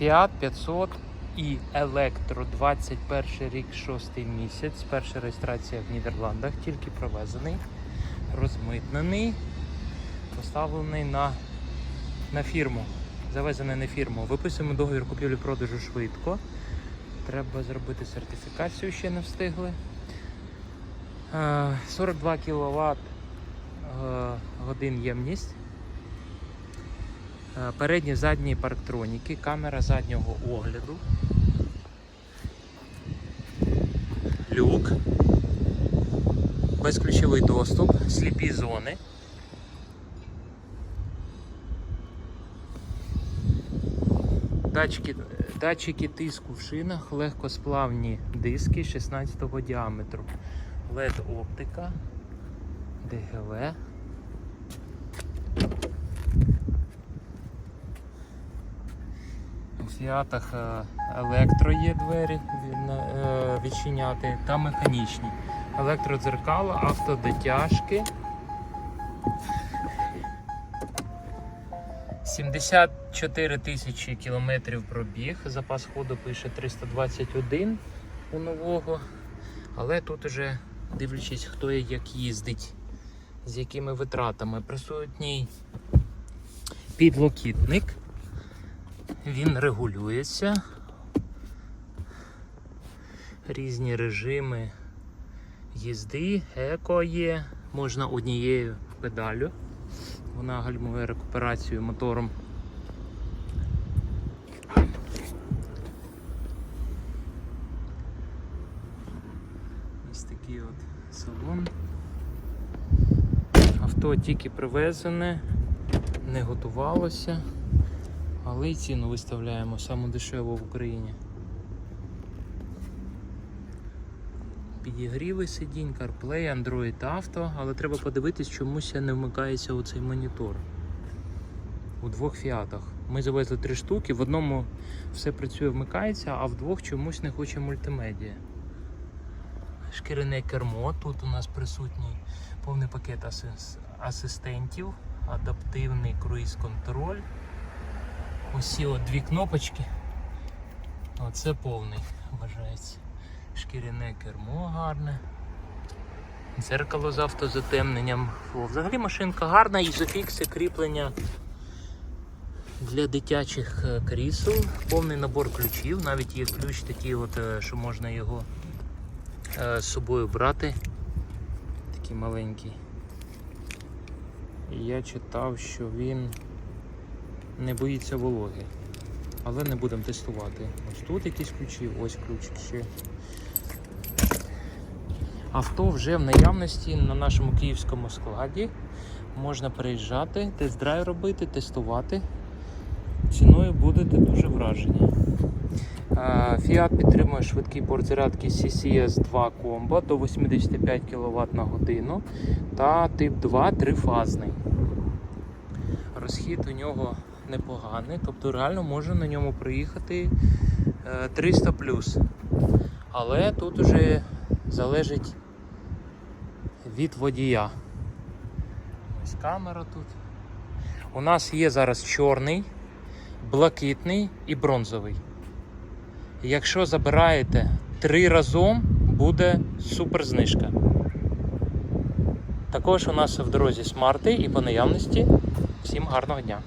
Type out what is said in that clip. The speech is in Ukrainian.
Fiat 500 і Електро 21 рік, 6 місяць. Перша реєстрація в Нідерландах, тільки провезений, розмитнений, поставлений на, на фірму. Завезений на фірму. Виписуємо договір купівлі-продажу швидко. Треба зробити сертифікацію, ще не встигли. Е, 42 кВт годин ємність. Е, Передні задні парктроніки, камера заднього огляду. Люк. Безключовий доступ, сліпі зони. Датчики, датчики тиску в шинах, легкосплавні диски 16 діаметру. LED оптика, ДГВ. У фіатах е, електро є двері е, відчиняти та механічні. Електродзеркала, автодотяжки. 74 тисячі кілометрів пробіг. Запас ходу пише 321 у нового. Але тут уже дивлячись, хто і як їздить, з якими витратами. Присутній підлокітник. Він регулюється. Різні режими їзди, еко є, можна однією педалю. Вона гальмує рекуперацію мотором. Ось такий от салон. Авто тільки привезене, не готувалося, але й ціну виставляємо саму дешеву в Україні. Підігріви сидінь, CarPlay, Android Auto, але треба подивитись, чомусь не вмикається оцей монітор. У двох фіатах. Ми завезли три штуки, в одному все працює, вмикається, а в двох чомусь не хоче мультимедіа. Шкіряне кермо. Тут у нас присутній повний пакет асистентів, адаптивний круїз-контроль. Усі дві кнопочки. Оце повний вважається. Шкіряне кермо гарне. Дзеркало з автозатемненням. О, взагалі машинка гарна, ізофікси, кріплення для дитячих е, крісел. Повний набор ключів, навіть є ключ такий, от, е, що можна його е, з собою брати. Такий маленький. І я читав, що він не боїться вологи. Але не будемо тестувати. Ось тут якісь ключі, ось ключ ще. Авто вже в наявності на нашому київському складі. Можна приїжджати, тест-драйв робити, тестувати. Ціною будете дуже вражені. Fiat підтримує швидкий порт зарядки CCS 2 Combo до 85 кВт на годину та тип 2 трифазний. Розхід у нього непоганий, тобто реально можна на ньому проїхати е, 300 Але тут уже залежить від водія. Ось камера тут. У нас є зараз чорний, блакитний і бронзовий. Якщо забираєте три разом, буде супер знижка. Також у нас в дорозі смарти і по наявності. Всім гарного дня!